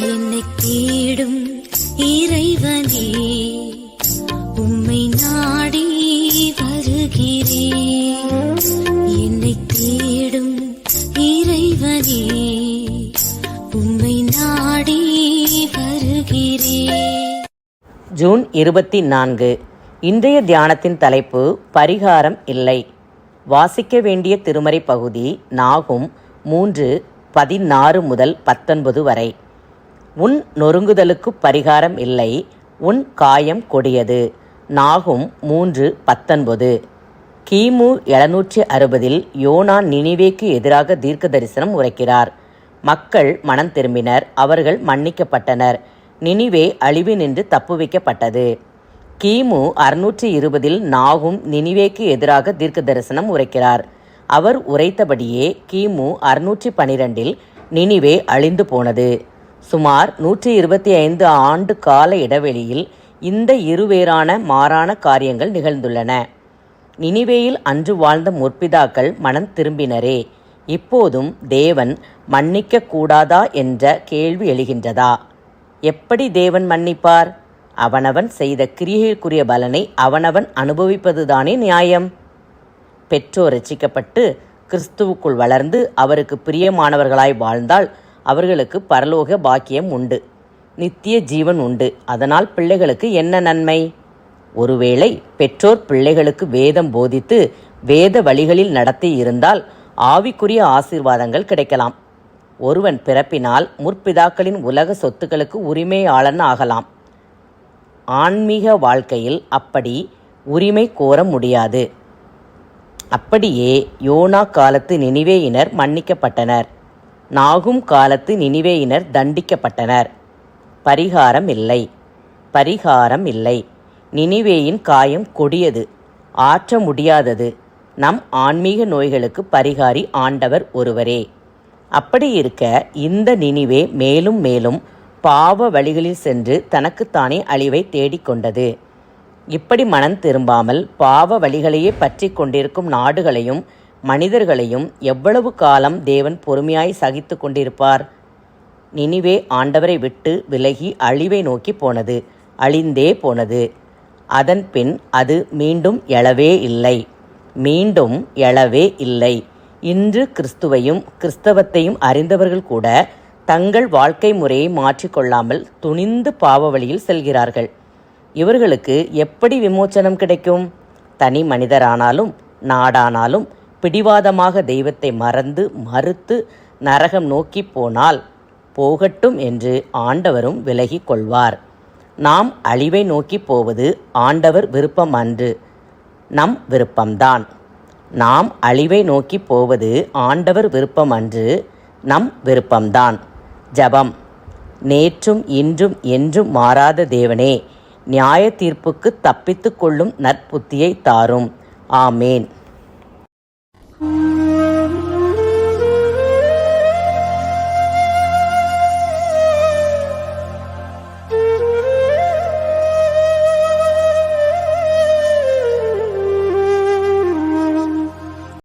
என்னை தேடும் இறைவனே உம்மை நாடி வருகிறேன் என்னை தேடும் இறைவனே உம்மை நாடி வருகிறேன் ஜூன் இருபத்தி நான்கு. இன்றைய தியானத்தின் தலைப்பு பரிகாரம் இல்லை. வாசிக்க வேண்டிய திருமறை பகுதி நாகும் மூன்று பதினாறு முதல் பத்தொன்பது வரை. உன் நொறுங்குதலுக்கு பரிகாரம் இல்லை உன் காயம் கொடியது. நாகும் மூன்று பத்தொன்பது. கிமு எழுநூற்றி அறுபதில் யோனா நினிவேக்கு எதிராக தீர்க்க தரிசனம் உரைக்கிறார். மக்கள் மனம் திரும்பினர் அவர்கள் மன்னிக்கப்பட்டனர். நினிவே அழிவு நின்று தப்புவிக்கப்பட்டது கிமு அறுநூற்றி இருபதில் நாகும் நினிவேக்கு எதிராக தீர்க்க தரிசனம் உரைக்கிறார். அவர் உரைத்தபடியே கிமு அறுநூற்றி பனிரெண்டில் நினிவே அழிந்து போனது. சுமார் நூற்றி இருபத்தி ஐந்து ஆண்டு கால இடைவெளியில் இந்த இருவேறான மாறான காரியங்கள் நிகழ்ந்துள்ளன. நினிவேயில் அன்று வாழ்ந்த முற்பிதாக்கள் மனம் திரும்பினரே இப்போதும் தேவன் மன்னிக்க கூடாதா என்ற கேள்வி எழுகின்றதா? எப்படி தேவன் மன்னிப்பார்? அவனவன் செய்த கிரியைக்குரிய பலனை அவனவன் அனுபவிப்பதுதானே நியாயம். பெற்றோர் ரசிக்கப்பட்டு கிறிஸ்துவுக்குள் வளர்ந்து அவருக்கு பிரியமானவர்களாய் வாழ்ந்தால் அவர்களுக்கு பரலோக பாக்கியம் உண்டு. நித்திய ஜீவன் உண்டு. அதனால் பிள்ளைகளுக்கு என்ன நன்மை? ஒருவேளை பெற்றோர் பிள்ளைகளுக்கு வேதம் போதித்து வேத வழிகளில் நடத்தி இருந்தால் ஆவிக்குரிய ஆசீர்வாதங்கள் கிடைக்கலாம். ஒருவன் பிறப்பினால் முற்பிதாக்களின் உலக சொத்துக்களுக்கு உரிமையாளன் ஆகலாம். ஆன்மீக வாழ்க்கையில் அப்படி உரிமை கோர முடியாது. அப்படியே யோனா காலத்து நினைவேயினர் மன்னிக்கப்பட்டனர். நாகும் காலத்து நினிவேயினர் தண்டிக்கப்பட்டனர். பரிகாரம் இல்லை. பரிகாரம் இல்லை. நினிவேயின் காயம் கொடியது. ஆற்ற முடியாதது. நம் ஆன்மீக நோய்களுக்கு பரிகாரி ஆண்டவர் ஒருவரே. அப்படி இருக்க இந்த நினிவே மேலும் மேலும் பாவ வழிகளில் சென்று தனக்குத்தானே அழிவை தேடிக்கொண்டது இப்படி மனம் திரும்பாமல் பாவ வழிகளையே பற்றி கொண்டிருக்கும் நாடுகளையும் மனிதர்களையும் எவ்வளவு காலம் தேவன் பொறுமையாய் சகித்து கொண்டிருப்பார்? நினிவே ஆண்டவரை விட்டு விலகி அழிவை நோக்கி போனது அழிந்தே போனது. அதன் பின் அது மீண்டும் எழவே இல்லை. மீண்டும் எழவே இல்லை. இன்று கிறிஸ்துவையும் கிறிஸ்தவத்தையும் அறிந்தவர்கள் கூட தங்கள் வாழ்க்கை முறையை மாற்றிக்கொள்ளாமல் துணிந்து பாவ வழியில் செல்கிறார்கள். இவர்களுக்கு எப்படி விமோச்சனம் கிடைக்கும்? தனி மனிதரானாலும் நாடானாலும் பிடிவாதமாக தெய்வத்தை மறந்து மறுத்து நரகம் நோக்கி போனால் போகட்டும் என்று ஆண்டவரும் விலகி கொள்வார். நாம் அழிவை நோக்கி போவது ஆண்டவர் விருப்பம் அன்று நம் விருப்பம்தான். நாம் அழிவை நோக்கி போவது ஆண்டவர் விருப்பம் அன்று நம் விருப்பம்தான். ஜபம். நேற்றும் இன்றும் என்றும் மாறாத தேவனே நியாய தீர்ப்புக்கு தப்பித்து கொள்ளும் நற்புத்தியை தாரும். ஆமேன்.